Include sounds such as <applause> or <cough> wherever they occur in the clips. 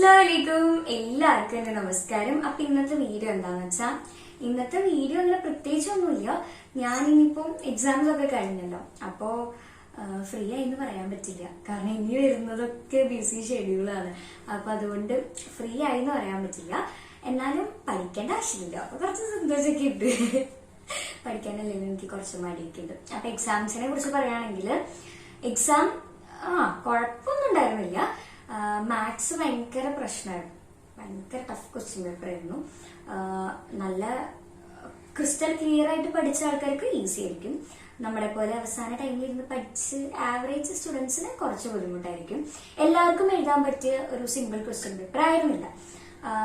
അസ്സലാമലൈക്കും. എല്ലാവർക്കും എന്റെ നമസ്കാരം. അപ്പൊ ഇന്നത്തെ വീഡിയോ എന്താന്ന് വെച്ചാ ഇന്നത്തെ വീഡിയോ അങ്ങനെ പ്രത്യേകിച്ചൊന്നുമില്ല. ഞാൻ ഇനിയിപ്പം എക്സാംസ് ഒക്കെ കഴിഞ്ഞല്ലോ. അപ്പോ ഫ്രീ ആയിന്ന് പറയാൻ പറ്റില്ല. കാരണം ഇനി വരുന്നതൊക്കെ ബിസി ഷെഡ്യൂളാണ് അപ്പൊ അതുകൊണ്ട് ഫ്രീ ആയിന്ന് പറയാൻ പറ്റില്ല. എന്നാലും പഠിക്കേണ്ട ആവശ്യമില്ല. അപ്പൊ കുറച്ച് സന്തോഷമൊക്കെ ഉണ്ട്. പഠിക്കാനല്ലെങ്കിൽ എനിക്ക് കുറച്ച് മടിയൊക്കെ ഉണ്ട്. അപ്പൊ എക്സാംസിനെ കുറിച്ച് പറയുകയാണെങ്കിൽ എക്സാം ആ കുഴപ്പമൊന്നും ഉണ്ടായിരുന്നില്ല. മാത്സ് ഭയങ്കര പ്രശ്നമായിരുന്നു ഭയങ്കര ടഫ് ക്വസ്റ്റ്യൻ പേപ്പർ ആയിരുന്നു. നല്ല ക്രിസ്റ്റൽ ക്ലിയർ ആയിട്ട് പഠിച്ച ആൾക്കാർക്ക് ഈസി ആയിരിക്കും. നമ്മളെ പോലെ അവസാന ടൈമിൽ ഇരുന്ന് പഠിച്ച് ആവറേജ് സ്റ്റുഡൻസിന് കുറച്ച് ബുദ്ധിമുട്ടായിരിക്കും. എല്ലാവർക്കും എഴുതാൻ പറ്റിയ ഒരു സിമ്പിൾ ക്വസ്റ്റ്യൻ പേപ്പർ ആയിരുന്നില്ല.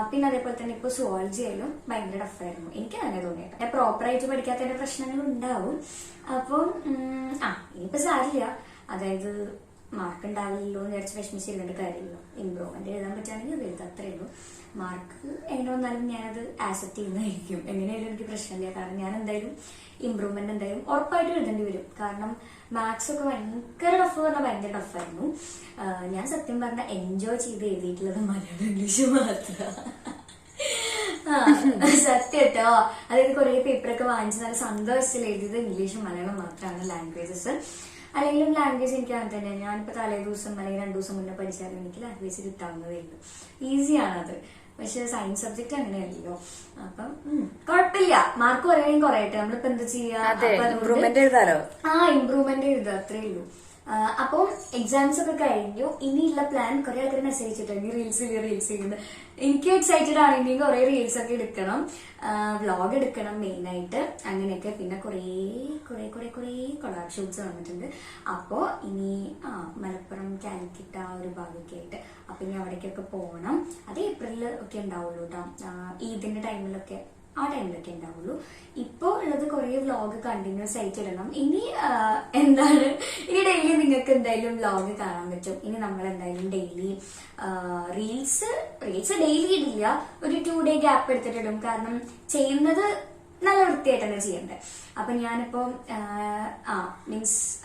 പിന്നെ അതേപോലെ തന്നെ ഇപ്പോൾ സുവോളജി ആയാലും ഭയങ്കര ടഫായിരുന്നു എനിക്ക് അങ്ങനെ തോന്നിയിട്ട് ഞാൻ പ്രോപ്പറായിട്ട് പഠിക്കാത്തതിന്റെ പ്രശ്നങ്ങൾ ഉണ്ടാവും. അപ്പം ആ ഇനിയിപ്പോൾ സാരില്ല. അതായത് മാർക്ക് ഉണ്ടാവില്ലല്ലോ എന്ന് വിചാരിച്ച് വിഷമിച്ചിരുന്നിട്ട് കാര്യമില്ല. ഇമ്പ്രൂവ്മെന്റ് എഴുതാൻ പറ്റുകയാണെങ്കിൽ അത് എഴുതാം. അത്രേ ഉള്ളൂ. മാർക്ക് എങ്ങനെ വന്നാലും ഞാനത് ആക്സെപ്റ്റ് ചെയ്യുന്നതായിരിക്കും. എങ്ങനെയായാലും എനിക്ക് പ്രശ്നമില്ല. കാരണം ഞാൻ എന്തായാലും ഇമ്പ്രൂവ്മെന്റ് എന്തായാലും ഉറപ്പായിട്ടും എഴുതേണ്ടി വരും. കാരണം മാത്സ് ഒക്കെ ഭയങ്കര ടഫ് പറഞ്ഞാൽ ഭയങ്കര ടഫായിരുന്നു ഞാൻ സത്യം പറഞ്ഞാൽ എൻജോയ് ചെയ്ത് എഴുതിയിട്ടുള്ളത് മലയാളം ഇംഗ്ലീഷ് മാത്രമാണ് സത്യം കേട്ടോ. അതായത് കുറെ പേപ്പറൊക്കെ വാങ്ങിച്ച് നല്ല സന്തോഷത്തിൽ എഴുതിയത് ഇംഗ്ലീഷും മലയാളം മാത്രമാണ് ലാംഗ്വേജസ് അല്ലെങ്കിലും ലാംഗ്വേജ് എനിക്ക് അങ്ങനെ തന്നെ ഞാനിപ്പോൾ തലേ ദിവസം അല്ലെങ്കിൽ രണ്ട് ദിവസം മുന്നേ പഠിച്ചാലും എനിക്ക് ലാംഗ്വേജ് കിട്ടാവുന്നതേ ഉള്ളൂ ഈസിയാണ് അത് പക്ഷെ സയൻസ് സബ്ജക്ട് അങ്ങനെയല്ലല്ലോ. അപ്പം കുഴപ്പമില്ല മാർക്ക് കുറയുകയും കുറയട്ടെ. നമ്മളിപ്പോ എന്താ ചെയ്യാ? ആ ഇമ്പ്രൂവ്മെന്റ് എഴുതുക. അത്രേ ഉള്ളൂ. അപ്പം എക്സാംസ് ഒക്കെ കഴിഞ്ഞു. ഇനിയുള്ള പ്ലാൻ കുറെ ആൾക്കാർ മെസ്സേജ് ചെയ്തിട്ടുണ്ട് റീൽസ് റീൽസ് ചെയ്യുന്നത് എനിക്ക് എക്സൈറ്റഡ് ആണ്. ഇനി കുറെ റീൽസ് ഒക്കെ എടുക്കണം. വ്ളോഗ് എടുക്കണം മെയിൻ ആയിട്ട്. അങ്ങനെയൊക്കെ. പിന്നെ കുറേ കുറെ കുറെ കുറേ കൊളാബ് ഷൂട്ട്സ് വന്നിട്ടുണ്ട്. അപ്പോ ഇനി ആ മലപ്പുറം കാലിക്കറ്റ് ആ ഒരു ഭാഗമൊക്കെ ആയിട്ട്. അപ്പൊ ഇനി അവിടേക്കൊക്കെ പോകണം അത് ഏപ്രിലിൽ ഒക്കെ ഉണ്ടാവുള്ളൂ കേട്ടോ ഈദിന്റെ ടൈമിലൊക്കെ ആ ടൈമിലൊക്കെ ഉണ്ടാവുള്ളൂ. ഇപ്പോൾ ഉള്ളത് കുറേ വ്ളോഗ് കണ്ടിന്യൂസ് ആയിട്ട് ഇടണം. ഇനി എന്താണ്? ഇനി ഡെയിലി നിങ്ങൾക്ക് എന്തായാലും വ്ളോഗ് കാണാൻ പറ്റും. ഇനി നമ്മൾ എന്തായാലും ഡെയിലി റീൽസ് റീൽസ് ഡെയിലി ഇടില്ല. ഒരു ടു ഡേ ഗ്യാപ്പ് എടുത്തിട്ടിടും. കാരണം ചെയ്യുന്നത് നല്ല വൃത്തിയായിട്ട് തന്നെ ചെയ്യണ്ടേ. അപ്പൊ ഞാനിപ്പോ ആ, മീൻസ്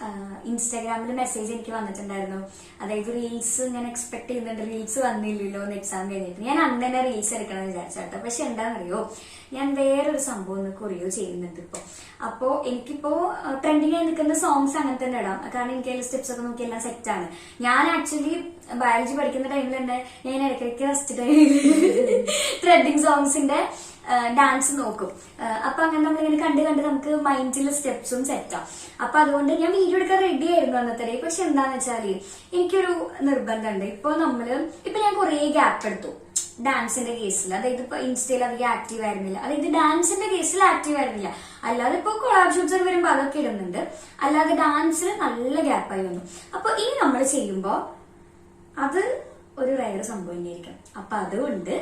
ഇൻസ്റ്റാഗ്രാമിൽ മെസ്സേജ് എനിക്ക് വന്നിട്ടുണ്ടായിരുന്നു. അതായത് റീൽസ് ഞാൻ എക്സ്പെക്ട് ചെയ്യുന്നുണ്ട്. റീൽസ് വന്നില്ലല്ലോ എന്ന് എക്സാം കഴിഞ്ഞിട്ട്. ഞാൻ അന്ന് തന്നെ റീൽസ് എടുക്കണം എന്ന് വിചാരിച്ചാട്ടോ പക്ഷെ എന്താണെന്നറിയോ? ഞാൻ വേറൊരു സംഭവം ഒന്ന് കൊറിയോ ചെയ്യുന്നുണ്ട് ഇപ്പൊ. അപ്പോ എനിക്കിപ്പോ ട്രെൻഡിങ് ആയി നിൽക്കുന്ന സോങ്സ് അങ്ങനെ തന്നെ ഇടാം. കാരണം എനിക്ക് അതിൽ സ്റ്റെപ്സ് ഒക്കെ നോക്കി എല്ലാം സെറ്റ് ആണ്. ഞാൻ ആക്ച്വലി ബയോളജി പഠിക്കുന്ന ടൈമിൽ തന്നെ ഞാൻ ഇടയ്ക്കിടയ്ക്ക് ഫസ്റ്റ് ടൈമിൽ ട്രെൻഡിങ് സോങ്സിന്റെ ഡാൻസ് നോക്കും. അപ്പൊ അങ്ങനെ നമ്മളിങ്ങനെ കണ്ട് കണ്ട് നമുക്ക് മൈൻഡിൽ സ്റ്റെപ്സും സെറ്റാം അപ്പൊ അതുകൊണ്ട് ഞാൻ വീഡിയോ എടുക്കാൻ റെഡി ആയിരുന്നു അന്നത്തെ. പക്ഷെ എന്താന്ന് വെച്ചാൽ എനിക്കൊരു നിർബന്ധമുണ്ട് ഇപ്പൊ നമ്മൾ ഇപ്പൊ ഞാൻ കുറേ ഗ്യാപ്പ് എടുത്തു. ഡാൻസിന്റെ കേസിൽ അതായത് ഇപ്പൊ ഇൻസ്റ്റയിൽ അധികം ആക്റ്റീവ് ആയിരുന്നില്ല. അതായത് ഡാൻസിന്റെ കേസിൽ ആക്റ്റീവ് ആയിരുന്നില്ല. അല്ലാതെ ഇപ്പൊ കൊളാബ് ഷൂട്ട്സ് വരുമ്പോൾ വരുമ്പോ അതൊക്കെ ഇടുന്നുണ്ട്. അല്ലാതെ ഡാൻസിൽ നല്ല ഗ്യാപ്പായി വന്നു. അപ്പൊ ഇനി നമ്മൾ ചെയ്യുമ്പോൾ അത് ഒരു റയർ സംഭവം തന്നെയായിരിക്കും. അപ്പൊ അതുകൊണ്ട്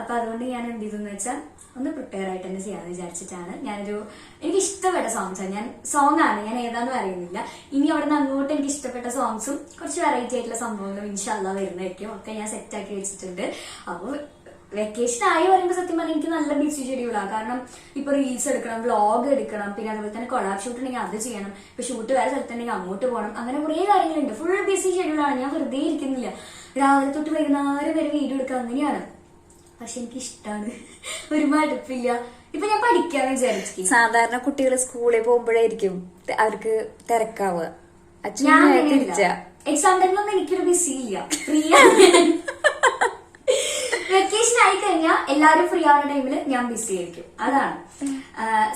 അപ്പൊ അതുകൊണ്ട് ഞാൻ എന്ത് ചെയ്തെന്ന് വെച്ചാൽ ഒന്ന് പ്രിപ്പയർ ആയിട്ട് തന്നെ ചെയ്യാന്ന് വിചാരിച്ചിട്ടാണ് ഞാനൊരു എനിക്ക് ഇഷ്ടപ്പെട്ട സോങ്സ് ആണ്. ഞാൻ സോങ് ആണ് ഞാൻ ഏതാന്ന് അറിയുന്നില്ല. ഇനി അവിടെ നിന്ന് അങ്ങോട്ട് എനിക്ക് ഇഷ്ടപ്പെട്ട സോങ്സും കുറച്ച് വെറൈറ്റി ആയിട്ടുള്ള സംഭവങ്ങളും ഇൻഷാല്ല വരുന്നതായിരിക്കും. ഒക്കെ ഞാൻ സെറ്റ് ആക്കി വെച്ചിട്ടുണ്ട്. അപ്പോൾ വെക്കേഷൻ ആയി പറയുമ്പോൾ സത്യം പറഞ്ഞാൽ എനിക്ക് നല്ല ബിസി ഷെഡ്യൂളാണ് കാരണം ഇപ്പൊ റീൽസ് എടുക്കണം വ്ളോഗ് എടുക്കണം പിന്നെ അതുപോലെ തന്നെ കൊളാബ് ഷൂട്ട് ഉണ്ടെങ്കിൽ അത് ചെയ്യണം. ഇപ്പൊ ഷൂട്ട് വേറെ സ്ഥലത്തുണ്ടെങ്കിൽ അങ്ങോട്ട് പോകണം. അങ്ങനെ കുറേ കാര്യങ്ങളുണ്ട്. ഫുൾ ബിസി ഷെഡ്യൂളാണ് ഞാൻ വെറുതെ ഇരിക്കുന്നില്ല. രാവിലെ തൊട്ട് വൈകുന്നേരം വരെ വീഡിയോ എടുക്കുക അങ്ങനെയാണ് പക്ഷെ എനിക്ക് ഇഷ്ടമാണ് ഒരു മടുപ്പില്ല. ഇപ്പൊ ഞാൻ പഠിക്കാന്ന് വിചാരിച്ചു സാധാരണ കുട്ടികൾ സ്കൂളിൽ പോകുമ്പോഴായിരിക്കും അവർക്ക് തിരക്കാവുക. അച്ഛൻ ഞാൻ തിരിച്ച എക്സാം ടൈമിലൊന്നും എനിക്കൊരു ബിസി ഇല്ല. ഫ്രീ വെക്കേഷൻ ആയി കഴിഞ്ഞാൽ എല്ലാരും ഫ്രീ ആവുന്ന ടൈമിൽ ഞാൻ ബിസി ആയിരിക്കും. അതാണ്.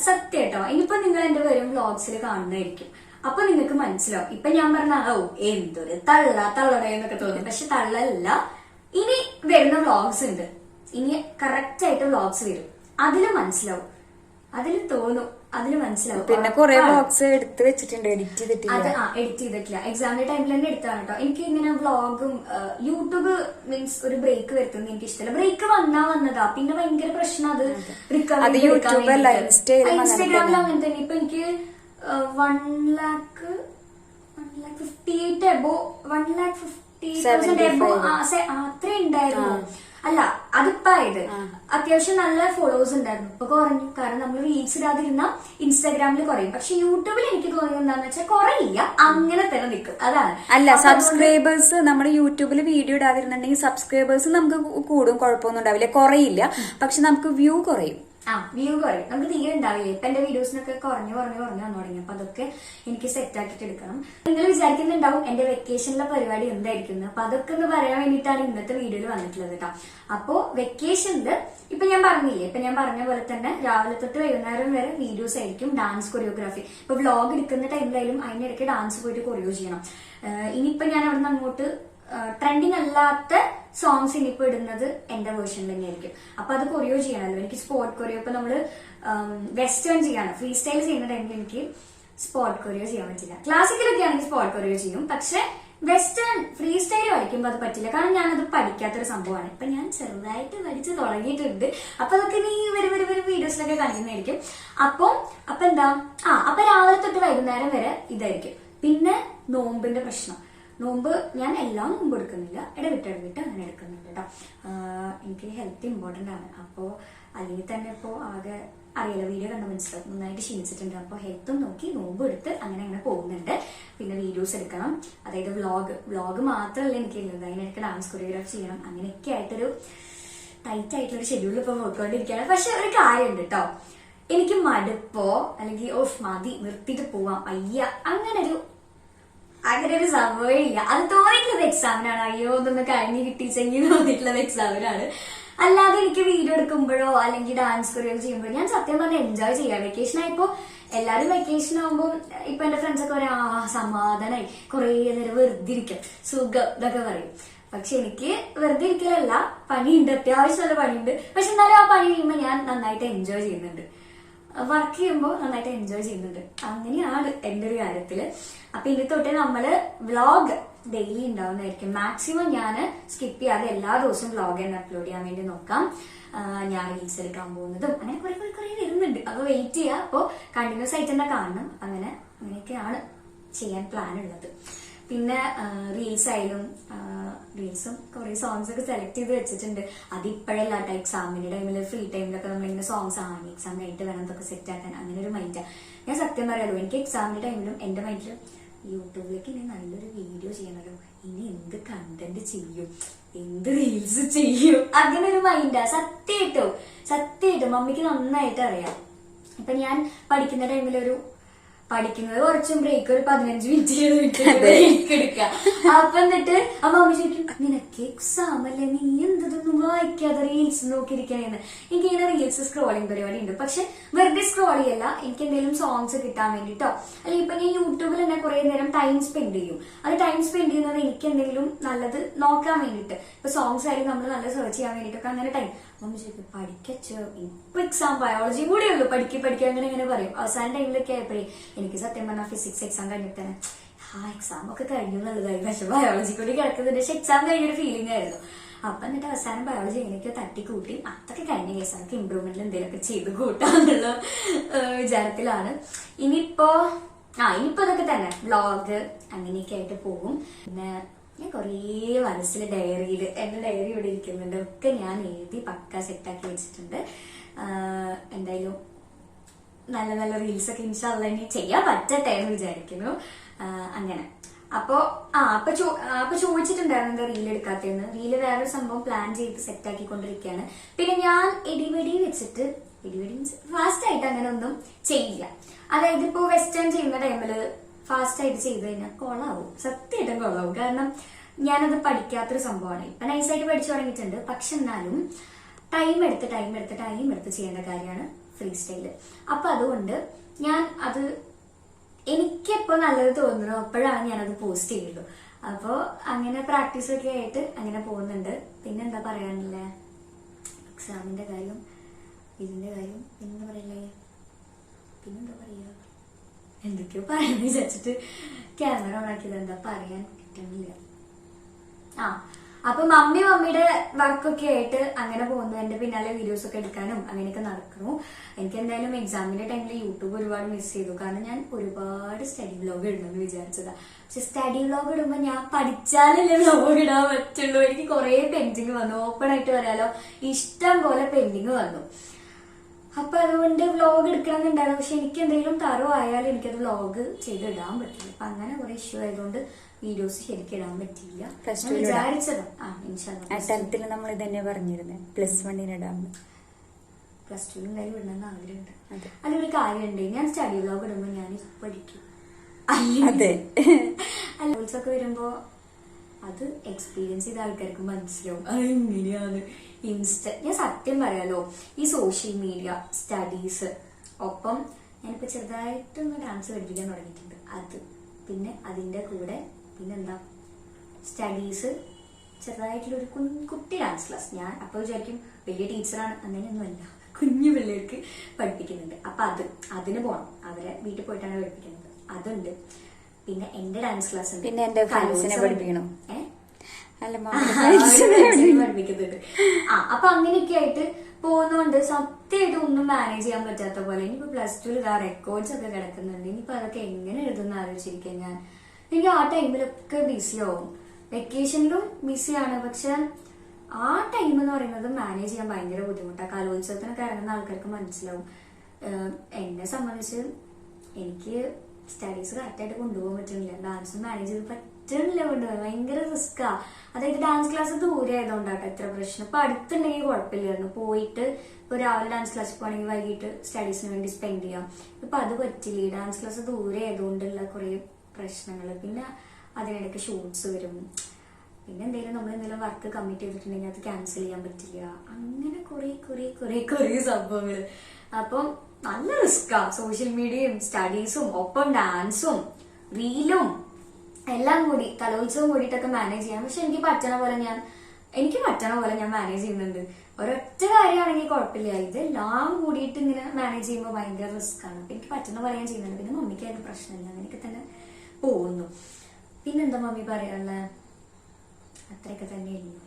സത്യം കേട്ടോ. ഇനിയിപ്പോ നിങ്ങൾ എന്റെ വരും വ്ളോഗ്സിൽ കാണുന്നതായിരിക്കും. അപ്പൊ നിങ്ങൾക്ക് മനസ്സിലാവും. ഇപ്പൊ ഞാൻ പറഞ്ഞ ഓ എന്തൊരു തള്ള തള്ളടേന്നൊക്കെ തോന്നും. പക്ഷെ തള്ളല്ല. ഇനി വരുന്ന വ്ളോഗ്സ് ഉണ്ട്. ഇനി കറക്റ്റ് ആയിട്ട് വ്ളോഗ്സ് വരും. അതിൽ മനസ്സിലാവും. അതിൽ തോന്നും. അതിൽ മനസ്സിലാവും. പിന്നെ കുറെ ബ്ലോഗ്സ് എടുത്ത് വെച്ചിട്ടുണ്ട്. എഡിറ്റ് ചെയ്തിട്ടില്ല. അത് ആ എഡിറ്റ് ചെയ്തിട്ടില്ല. എക്സാമിന്റെ ടൈമിൽ തന്നെ എടുത്താണ് കേട്ടോ. എനിക്ക് ഇങ്ങനെ വ്ളോഗും യൂട്യൂബ് മീൻസ് ഒരു ബ്രേക്ക് വരുത്തുന്നത് എനിക്ക് ഇഷ്ടമല്ല ബ്രേക്ക് വന്നാ വന്നതാ. പിന്നെ ഭയങ്കര പ്രശ്നം അത് റിക്കവർ ഇൻസ്റ്റാഗ്രാമിൽ. അങ്ങനെ തന്നെ. ഇപ്പൊ എനിക്ക് one lakh one lakh fifty eight above one lakh fifty thousand above 75. അത്രേ ഉണ്ടായിരുന്നു. അല്ല അതിപ്പായത് അത്യാവശ്യം നല്ല ഫോളോവേഴ്സ് ഉണ്ടായിരുന്നു. ഇപ്പൊ കുറഞ്ഞു. കാരണം നമ്മൾ റീൽസ് ഇടാതിരുന്ന ഇൻസ്റ്റാഗ്രാമിൽ കുറയും. പക്ഷെ യൂട്യൂബിൽ എനിക്ക് തോന്നുന്നത് എന്താണെന്ന് വെച്ചാൽ കുറയില്ല. അങ്ങനെ തന്നെ നിൽക്കും അതാണ്. അല്ല സബ്സ്ക്രൈബേഴ്സ് നമ്മുടെ യൂട്യൂബിൽ വീഡിയോ ഇടാതിരുന്നുണ്ടെങ്കിൽ സബ്സ്ക്രൈബേഴ്സ് നമുക്ക് കൂടും. കുഴപ്പമൊന്നും ഉണ്ടാവില്ല. കുറയില്ല. പക്ഷെ നമുക്ക് വ്യൂ കുറയും. ആ വ്യൂ കുറയും നമുക്ക് തീരെ ഉണ്ടാവില്ല? ഇപ്പൊ എന്റെ വീഡിയോസിനൊക്കെ കുറഞ്ഞു കുറഞ്ഞു കുറഞ്ഞു വന്നു തുടങ്ങി. അപ്പൊ അതൊക്കെ എനിക്ക് സെറ്റ് ആക്കിയിട്ട് എടുക്കണം. നിങ്ങൾ വിചാരിക്കുന്നുണ്ടാവും എന്റെ വെക്കേഷനിലെ പരിപാടി എന്തായിരിക്കും. അപ്പൊ അതൊക്കെ ഒന്ന് പറയാൻ വേണ്ടിയിട്ടാണ് ഇന്നത്തെ വീഡിയോയിൽ വന്നിട്ടുള്ളത് കേട്ടോ അപ്പോ വെക്കേഷനിൽ ഇപ്പൊ ഞാൻ പറഞ്ഞില്ലേ? ഇപ്പൊ ഞാൻ പറഞ്ഞ പോലെ തന്നെ രാവിലെ തൊട്ട് വൈകുന്നേരം വരെ വീഡിയോസ് ആയിരിക്കും ഡാൻസ് കൊറിയോഗ്രാഫി ഇപ്പൊ വ്ലോഗ് എടുക്കുന്ന ടൈമിലായാലും അതിനിടയ്ക്ക് ഡാൻസ് പോയിട്ട് കൊറിയോ ചെയ്യണം. ഇനിയിപ്പോ ഞാൻ അവിടെ നിന്ന് അങ്ങോട്ട് ട്രെൻഡിങ് അല്ലാത്ത സോങ്സ് ഇനിയിപ്പോ ഇടുന്നത് എന്റെ വേർഷൻ തന്നെയായിരിക്കും. അപ്പൊ അത് കൊറിയോ ചെയ്യണമല്ലോ എനിക്ക് സ്പോട്ട് കൊറിയോ ഇപ്പൊ നമ്മൾ വെസ്റ്റേൺ ചെയ്യാണ്. ഫ്രീ സ്റ്റൈൽ ചെയ്യുന്ന ടൈമിൽ എനിക്ക് സ്പോട്ട് കൊറിയോ ചെയ്യാൻ പറ്റില്ല. ക്ലാസിക്കലൊക്കെ ആണെങ്കിൽ സ്പോട്ട് കൊറിയോ ചെയ്യും. പക്ഷെ വെസ്റ്റേൺ ഫ്രീ സ്റ്റൈൽ വരയ്ക്കുമ്പോൾ അത് പറ്റില്ല. കാരണം ഞാനത് പഠിക്കാത്തൊരു സംഭവമാണ്. ഇപ്പൊ ഞാൻ ചെറുതായിട്ട് പഠിച്ച് തുടങ്ങിയിട്ടുണ്ട്. അപ്പൊ അതൊക്കെ നീ വരും വരും വരും വീഡിയോസിലൊക്കെ കാണിക്കുന്നതായിരിക്കും. അപ്പൊ അപ്പൊ എന്താ? ആ അപ്പൊ രാവിലെ തൊട്ട് വൈകുന്നേരം വരെ ഇതായിരിക്കും. പിന്നെ നോമ്പിന്റെ പ്രശ്നം. നോമ്പ് ഞാൻ എല്ലാം നോമ്പ് എടുക്കുന്നില്ല ഇടവിട്ട് ഇടവിട്ട് അങ്ങനെ എടുക്കുന്നുണ്ട് കേട്ടോ. എനിക്ക് ഹെൽത്ത് ഇമ്പോർട്ടന്റ് ആണ്. അപ്പോൾ അല്ലെങ്കിൽ തന്നെ ഇപ്പോൾ ആകെ അറിയില്ല വീഡിയോ കണ്ട മനസ്സിലാവും നന്നായിട്ട് ക്ഷീണിച്ചിട്ടുണ്ട്. അപ്പോൾ ഹെൽത്തും നോക്കി നോമ്പ് എടുത്ത് അങ്ങനെ അങ്ങനെ പോകുന്നുണ്ട്. പിന്നെ വീഡിയോസ് എടുക്കണം. അതായത് വ്ളോഗ് വ്ളോഗ് മാത്രമല്ല എനിക്കുള്ളത് അതിനിടയ്ക്ക് ഡാൻസ് കൊറിയോഗ്രാഫ് ചെയ്യണം. അങ്ങനെയൊക്കെ ആയിട്ടൊരു ടൈറ്റ് ആയിട്ടുള്ള ഷെഡ്യൂൾ ഇപ്പോൾ പോയിക്കൊണ്ടിരിക്കുകയാണ് പക്ഷെ ഒരു കാര്യമുണ്ട് കേട്ടോ. എനിക്ക് മടുപ്പോ അല്ലെങ്കിൽ ഓഫ് മതി നിർത്തിയിട്ട് പോവാം അയ്യ അങ്ങനെ ഒരു അങ്ങനെ ഒരു സംഭവമേ ഇല്ല. അത് തോന്നിയിട്ടുള്ളത് എക്സാമിനാണ് അയ്യോ ഇതൊന്ന് കഴിഞ്ഞ് കിട്ടിച്ചെങ്കിൽ തോന്നിയിട്ടുള്ളത് എക്സാമിനാണ് അല്ലാതെ എനിക്ക് വീഡിയോ എടുക്കുമ്പോഴോ അല്ലെങ്കിൽ ഡാൻസ് കൊറിയോ ചെയ്യുമ്പോഴോ ഞാൻ സത്യം പറഞ്ഞാൽ എൻജോയ് ചെയ്യാം. വെക്കേഷൻ ആയപ്പോ എല്ലാരും വെക്കേഷൻ ആകുമ്പോൾ ഇപ്പൊ എന്റെ ഫ്രണ്ട്സ് ഒക്കെ പറയാം ആ സമാധാനായി. കുറേ നേരം വെറുതെ ഇരിക്കാം. സുഖം ഇതൊക്കെ പറയും. പക്ഷെ എനിക്ക് വെറുതെ ഇരിക്കലല്ല. പണിയുണ്ട്. അത്യാവശ്യം നല്ല പണിയുണ്ട്. പക്ഷെ എന്നാലും ആ പണി ചെയ്യുമ്പോൾ ഞാൻ നന്നായിട്ട് എൻജോയ് ചെയ്യുന്നുണ്ട്. വർക്ക് ചെയ്യുമ്പോൾ നന്നായിട്ട് എൻജോയ് ചെയ്യുന്നുണ്ട്. അങ്ങനെയാണ് എന്റെ ഒരു കാര്യത്തിൽ. അപ്പൊ ഇനി തൊട്ട് നമ്മൾ വ്ളോഗ് ഡെയിലി ഉണ്ടാവുന്നതായിരിക്കും. മാക്സിമം ഞാൻ സ്കിപ്പ് ചെയ്യാതെ എല്ലാ ദിവസവും വ്ളോഗ് തന്നെ അപ്ലോഡ് ചെയ്യാൻ വേണ്ടി നോക്കാം. ഞാൻ റീൽസ് എടുക്കാൻ പോകുന്നതും അങ്ങനെ കുറെ കുറെ കുറെ വരുന്നുണ്ട്. അപ്പൊ വെയിറ്റ് ചെയ്യുക അപ്പോൾ കണ്ടിന്യൂസ് ആയിട്ട് തന്നെ കാണണം. അങ്ങനെ അങ്ങനെയൊക്കെയാണ് ചെയ്യാൻ പ്ലാൻ ഉള്ളത്. പിന്നെ റീൽസ് ആയാലും റീൽസും കുറേ സോങ്സ് ഒക്കെ സെലക്ട് ചെയ്ത് വെച്ചിട്ടുണ്ട്. അത് ഇപ്പോഴല്ല കേട്ടോ എക്സാമിന്റെ ടൈമിൽ ഫ്രീ ടൈമിലൊക്കെ നമ്മളിങ്ങനെ സോങ്സ് ആണ് എക്സാം കഴിഞ്ഞിട്ട് വേണം ഇതൊക്കെ സെറ്റ് ആക്കാൻ. അങ്ങനെ ഒരു മൈൻഡാണ് ഞാൻ സത്യം പറയാലോ എനിക്ക് എക്സാമിന്റെ ടൈമിലും എന്റെ മൈൻഡിൽ യൂട്യൂബിലേക്ക് ഇനി നല്ലൊരു വീഡിയോ ചെയ്യണല്ലോ. ഇനി എന്ത് കണ്ടന്റ് ചെയ്യും? എന്ത് റീൽസ് ചെയ്യും? അങ്ങനെ ഒരു മൈൻഡാ സത്യമായിട്ടോ സത്യമായിട്ടോ മമ്മിക്ക് നന്നായിട്ട് അറിയാം. ഇപ്പൊ ഞാൻ പഠിക്കുന്ന ടൈമിൽ ഒരു പഠിക്കുന്നത് കുറച്ചും ബ്രേക്ക് ഒരു പതിനഞ്ച് മിനിറ്റ് മിനിറ്റ് ബ്രേക്ക് എടുക്കുക. അപ്പൊ എന്നിട്ട് അമ്മ അമ്മ ചോദിക്കും നിനക്ക് എക്സാം അല്ലേ? നീ എന്തൊന്നും വായിക്കാതെ റീൽസ് നോക്കിയിരിക്കണേന്ന്? എനിക്ക് ഇങ്ങനെ റീൽസ് സ്ക്രോളിംഗ് പരിപാടി ഉണ്ട് പക്ഷെ വെറുതെ സ്ക്രോൾ ചെയ്യല്ല. എനിക്ക് എന്തെങ്കിലും സോങ്സ് കിട്ടാൻ വേണ്ടിട്ടോ അല്ലെങ്കിൽ ഇപ്പൊ ഞാൻ യൂട്യൂബിൽ തന്നെ കുറെ നേരം ടൈം സ്പെൻഡ് ചെയ്യും. അത് ടൈം സ്പെൻഡ് ചെയ്യുന്നത് എനിക്ക് എന്തെങ്കിലും നല്ലത് നോക്കാൻ വേണ്ടിട്ട്. ഇപ്പൊ സോങ്സ് ആയാലും നമ്മൾ നല്ല സെർച്ച് ചെയ്യാൻ വേണ്ടിയിട്ടൊക്കെ അങ്ങനെ ടൈം മമ്മി ചോദിക്കും പഠിക്കച്ചോ ഇപ്പൊ എക്സാം ബയോളജി കൂടെ ഉള്ളൂ. പഠിക്കുക പഠിക്കുക അങ്ങനെ ഇങ്ങനെ പറയും. അവസാന ടൈമിലൊക്കെ ആയപ്പോഴേ എനിക്ക് സത്യം പറഞ്ഞാൽ ഫിസിക്സ് എക്സാം കഴിഞ്ഞിട്ട് ആ എക്സാം ഒക്കെ കഴിഞ്ഞു എന്നുള്ളതായി. പക്ഷെ ബയോളജി കൂടി കിടക്കുന്നുണ്ട് പക്ഷെ എക്സാം കഴിഞ്ഞൊരു ഫീലിംഗ് ആയിരുന്നു. അപ്പൊ എന്നിട്ട് അവസാനം ബയോളജി എങ്ങനെയൊക്കെ തട്ടി കൂട്ടി അതൊക്കെ കഴിഞ്ഞ കേസ് നമുക്ക് ഇമ്പ്രൂവ്മെന്റിൽ എന്തെങ്കിലുമൊക്കെ ചെയ്ത് കൂട്ടാന്നുള്ള വിചാരത്തിലാണ്. ഇനിയിപ്പോ ആ ഇനിയിപ്പോ അതൊക്കെ തന്നെ. വ്ളോഗ് അങ്ങനെയൊക്കെ ആയിട്ട് പോകും. പിന്നെ ഞാൻ കുറേ മനസ്സിൽ ഡയറിയിൽ എന്റെ ഡയറി ഇവിടെ ഇരിക്കുന്നുണ്ട്. ഒക്കെ ഞാൻ എഴുതി പക്ക സെറ്റാക്കി വെച്ചിട്ടുണ്ട്. എന്തായാലും നല്ല നല്ല റീൽസ് ഒക്കെ ഇൻഷാല്ല ഇനി ചെയ്യാൻ പറ്റട്ടെ എന്ന് വിചാരിക്കുന്നു. അങ്ങനെ. അപ്പോ ആ അപ്പൊ ചോ- അപ്പൊ ചോദിച്ചിട്ടുണ്ടായിരുന്നു എന്താ റീൽ എടുക്കാത്തതെന്ന്. റീൽ വേറൊരു സംഭവം പ്ലാൻ ചെയ്ത് സെറ്റ് ആക്കിക്കൊണ്ടിരിക്കുകയാണ്. പിന്നെ ഞാൻ ഇടിവെടി വെച്ചിട്ട് ഇടിവെടി ഫാസ്റ്റ് ആയിട്ട് അങ്ങനെ ഒന്നും ചെയ്യില്ല. അതായത് ഇപ്പോ വെസ്റ്റേൺ ചെയ്യുന്ന ടൈമിൽ ഫാസ്റ്റ് ആയിട്ട് ചെയ്ത് കഴിഞ്ഞാൽ കൊളാവും സത്യമായിട്ടും കൊളാവും കാരണം ഞാനത് പഠിക്കാത്തൊരു സംഭവമാണ്. ഇപ്പൊ നൈസായിട്ട് പഠിച്ചു തുടങ്ങിയിട്ടുണ്ട്. പക്ഷെ എന്നാലും ടൈം എടുത്ത് ടൈം എടുത്ത് ടൈം എടുത്ത് ചെയ്യേണ്ട കാര്യമാണ് ഫ്രീ സ്റ്റൈൽ അപ്പൊ അതുകൊണ്ട് ഞാൻ അത് എനിക്കെപ്പോ നല്ലത് തോന്നുന്നു. അപ്പോഴാണ് ഞാനത് പോസ്റ്റ് ചെയ്യുള്ളൂ. അപ്പോ അങ്ങനെ പ്രാക്ടീസ് ഒക്കെ ആയിട്ട് അങ്ങനെ പോകുന്നുണ്ട്. പിന്നെ എന്താ പറയാനില്ലേ എക്സാമിന്റെ കാര്യം ഇതിന്റെ കാര്യം പിന്നെന്താ പറയല്ലേ? പിന്നെന്താ പറയുക എന്തൊക്കെയോ പറയാന്ന് വിചാരിച്ചിട്ട് ക്യാമറ ഓൺ ആക്കിയത് എന്താ പറയാൻ കിട്ടുന്നില്ല ആ. അപ്പൊ മമ്മി മമ്മിയുടെ വർക്കൊക്കെ ആയിട്ട് അങ്ങനെ പോകുന്നു എന്റെ പിന്നാലെ വീഡിയോസ് ഒക്കെ എടുക്കാനും അങ്ങനെയൊക്കെ നടക്കുന്നു. എനിക്ക് എന്തായാലും എക്സാമിന്റെ ടൈമിൽ യൂട്യൂബ് ഒരുപാട് മിസ് ചെയ്തു. കാരണം ഞാൻ ഒരുപാട് സ്റ്റഡി വ്ലോഗ് ഇടണമെന്ന് വിചാരിച്ചതാ. പക്ഷെ സ്റ്റഡി വ്ലോഗ് ഇടുമ്പോ ഞാൻ പഠിച്ചാലല്ലേ വ്ലോഗ് ഇടാൻ പറ്റുള്ളൂ. എനിക്ക് കുറെ പെൻഡിങ് വന്നു. ഓപ്പൺ ആയിട്ട് പറയാലോ ഇഷ്ടം പോലെ പെൻഡിങ് വന്നു. അപ്പൊ അതുകൊണ്ട് വ്ലോഗ് എടുക്കണമെന്നുണ്ടായിരുന്നു. പക്ഷെ എനിക്ക് എന്തെങ്കിലും തറോ ആയാലും എനിക്കത് വ്ലോഗ് ചെയ്തിടാൻ പറ്റില്ല. അപ്പൊ അങ്ങനെ കുറെ ഇഷ്യൂ ആയതുകൊണ്ട് വീഡിയോസ് ശരിക്കും ഇടാൻ പറ്റില്ല Plus ഞാൻ two ൽ ഇടാം. വിചാരിച്ചതാ. ആ ഇൻഷാല്ല ആ ടെൻത്തിൽ നമ്മൾ ഇതന്നെ പറഞ്ഞിരുന്നത് പ്ലസ് വണ്ണിന് ഇടാൻ. പ്ലസ് ടു എന്തായാലും ഇടണമെന്ന് ആഗ്രഹമുണ്ട്. അതെ. അതിലൊരു കാര്യമുണ്ട്. ഞാൻ സ്റ്റഡി വ്ലോഗ് ഇടുമ്പോൾ ഞാൻ പഠിക്കും. അതെ. അലോൾസ് <laughs> ഒക്കെ വരുമ്പോ അത് എക്സ്പീരിയൻസ് ചെയ്ത ആൾക്കാർക്ക് മനസ്സിലാവും. അത് എങ്ങനെയാണ്? ഇൻസ്റ്റ ഞാൻ സത്യം പറയാലോ ഈ സോഷ്യൽ മീഡിയ സ്റ്റഡീസ് ഒപ്പം ഞാനിപ്പോ ചെറുതായിട്ടൊന്ന് ഡാൻസ് പഠിപ്പിക്കാൻ തുടങ്ങിയിട്ടുണ്ട്. അത് പിന്നെ അതിന്റെ കൂടെ പിന്നെന്താ? സ്റ്റഡീസ് ചെറുതായിട്ടുള്ളൊരു ഒരു കുട്ടി ഡാൻസ് ക്ലാസ് ഞാൻ അപ്പോൾ വിചാരിക്കും വലിയ ടീച്ചറാണ് അങ്ങനെയൊന്നുമല്ല കുഞ്ഞു പിള്ളേർക്ക് പഠിപ്പിക്കുന്നുണ്ട്. അപ്പൊ അത് അതിന് പോണം. അവരെ വീട്ടിൽ പോയിട്ടാണ് പഠിപ്പിക്കുന്നത്. അതുണ്ട്. പിന്നെ എന്റെ ഡാൻസ് ക്ലാസ് ഉണ്ട്. പിന്നെ എന്റെ ഫ്രണ്ട്സിനെ പഠിപ്പിക്കണം? അല്ല. പഠിപ്പിക്കുന്നുണ്ട് ആ അപ്പൊ അങ്ങനെയൊക്കെ ആയിട്ട് പോകുന്നോണ്ട് സത്യമായിട്ട് ഒന്നും മാനേജ് ചെയ്യാൻ പറ്റാത്ത പോലെ ഇനിയിപ്പോ പ്ലസ് ടുവിൽ ആ റെക്കോർഡ്സ് ഒക്കെ കിടക്കുന്നുണ്ട്. ഇനിയിപ്പോ അതൊക്കെ എങ്ങനെ എഴുതുന്ന ആലോചിച്ചിരിക്കാൻ ഞാൻ. എനിക്ക് ആ ടൈമിലൊക്കെ ബിസി ആവും. വെക്കേഷനിലും ബിസിയാണ് പക്ഷെ ആ ടൈം എന്ന് പറയുന്നത് മാനേജ് ചെയ്യാൻ ഭയങ്കര ബുദ്ധിമുട്ടാണ് കലോത്സവത്തിനൊക്കെ ഇറങ്ങുന്ന ആൾക്കാർക്ക് മനസ്സിലാവും. എന്നെ സംബന്ധിച്ച് എനിക്ക് സ്റ്റഡീസ് കറക്റ്റായിട്ട് കൊണ്ടുപോകാൻ പറ്റുന്നില്ല. ഡാൻസ് മാനേജ് ചെയ്ത് പറ്റുന്നില്ല കൊണ്ടുപോകാൻ ഭയങ്കര റിസ്ക്കാ അതായത് ഡാൻസ് ക്ലാസ് ദൂരെ ആയതുകൊണ്ടാട്ടോ എത്ര പ്രശ്നം. ഇപ്പൊ അടുത്തുണ്ടെങ്കിൽ കുഴപ്പമില്ലായിരുന്നു. പോയിട്ട് ഇപ്പൊ രാവിലെ ഡാൻസ് ക്ലാസ് പോകണമെങ്കിൽ വൈകിട്ട് സ്റ്റഡീസിന് വേണ്ടി സ്പെൻഡ് ചെയ്യാം. ഇപ്പൊ അത് പറ്റില്ല? ഡാൻസ് ക്ലാസ് ദൂരെ ആയതുകൊണ്ടുള്ള കുറെ പ്രശ്നങ്ങൾ പിന്നെ അതിനിടയ്ക്ക് ഷൂട്ട്സ് വരും. പിന്നെ എന്തെങ്കിലും നമ്മൾ എന്തെങ്കിലും വർക്ക് കമ്മിറ്റ് ചെയ്തിട്ടുണ്ടെങ്കിൽ അത് ക്യാൻസൽ ചെയ്യാൻ പറ്റില്ല. അങ്ങനെ കുറെ കുറെ കുറെ കുറെ സംഭവങ്ങൾ അപ്പം നല്ല റിസ്ക്കാ സോഷ്യൽ മീഡിയയും സ്റ്റഡീസും ഒപ്പം ഡാൻസും റീലും എല്ലാം കൂടി കലോത്സവം കൂടിയിട്ടൊക്കെ മാനേജ് ചെയ്യാം. പക്ഷെ എനിക്ക് പറ്റണ പോലെ ഞാൻ എനിക്ക് പറ്റണ പോലെ ഞാൻ മാനേജ് ചെയ്യുന്നുണ്ട്. ഒരൊറ്റ കാര്യമാണെങ്കിൽ കുഴപ്പമില്ല ഇതെല്ലാം കൂടിയിട്ട് ഇങ്ങനെ മാനേജ് ചെയ്യുമ്പോൾ ഭയങ്കര റിസ്ക് ആണ്. എനിക്ക് പറ്റുന്ന പോലെ ഞാൻ ചെയ്യുന്നുണ്ട്. പിന്നെ മമ്മിക്ക് അതിന് പ്രശ്നമില്ല. അങ്ങനെയൊക്കെ തന്നെ പോകുന്നു. പിന്നെന്താ മമ്മി പറയാനുള്ളത് അത്രയൊക്കെ തന്നെയായിരുന്നു.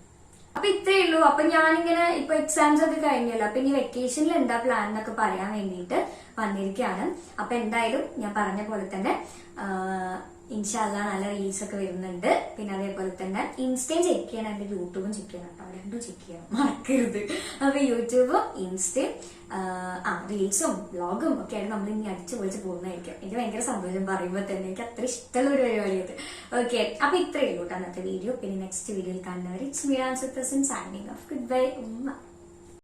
അപ്പൊ ഇത്രേ ഉള്ളൂ. അപ്പൊ ഞാനിങ്ങനെ ഇപ്പൊ എക്സാംസ് ഒക്കെ കഴിഞ്ഞല്ലോ. അപ്പൊ ഇനി വെക്കേഷനിൽ എന്താ പ്ലാൻ എന്നൊക്കെ പറയാൻ വേണ്ടിയിട്ട് വന്നിരിക്കുകയാണ്. അപ്പൊ എന്തായാലും ഞാൻ പറഞ്ഞ പോലെ തന്നെ ഇൻഷാല്ല നല്ല റീൽസ് ഒക്കെ വരുന്നുണ്ട്. പിന്നെ അതേപോലെ തന്നെ ഇൻസ്റ്റയും ചെക്ക് ചെയ്യണം. എന്റെ യൂട്യൂബും ചെക്ക് ചെയ്യണം കേട്ടോ. രണ്ടും ചെക്ക് ചെയ്യണം. മറക്കരുത്. അപ്പൊ യൂട്യൂബും ഇൻസ്റ്റയും ആ റീൽസും വ്ളോഗും ഒക്കെ ആയിട്ട് നമ്മൾ ഇനി അടിച്ചു പൊളിച്ച് പോകുന്നതായിരിക്കും. എനിക്ക് ഭയങ്കര സന്തോഷം പറയുമ്പോൾ തന്നെ. എനിക്ക് അത്ര ഇഷ്ടമുള്ള ഒരു പരിപാടിയത്. ഓക്കെ അപ്പൊ ഇത്രയേ ഉള്ളൂ കേട്ടോ അന്നത്തെ വീഡിയോ പിന്നെ നെക്സ്റ്റ് വീഡിയോയിൽ കാണുന്നവർ it's me Ansar signing off good bye ഉമ്മ.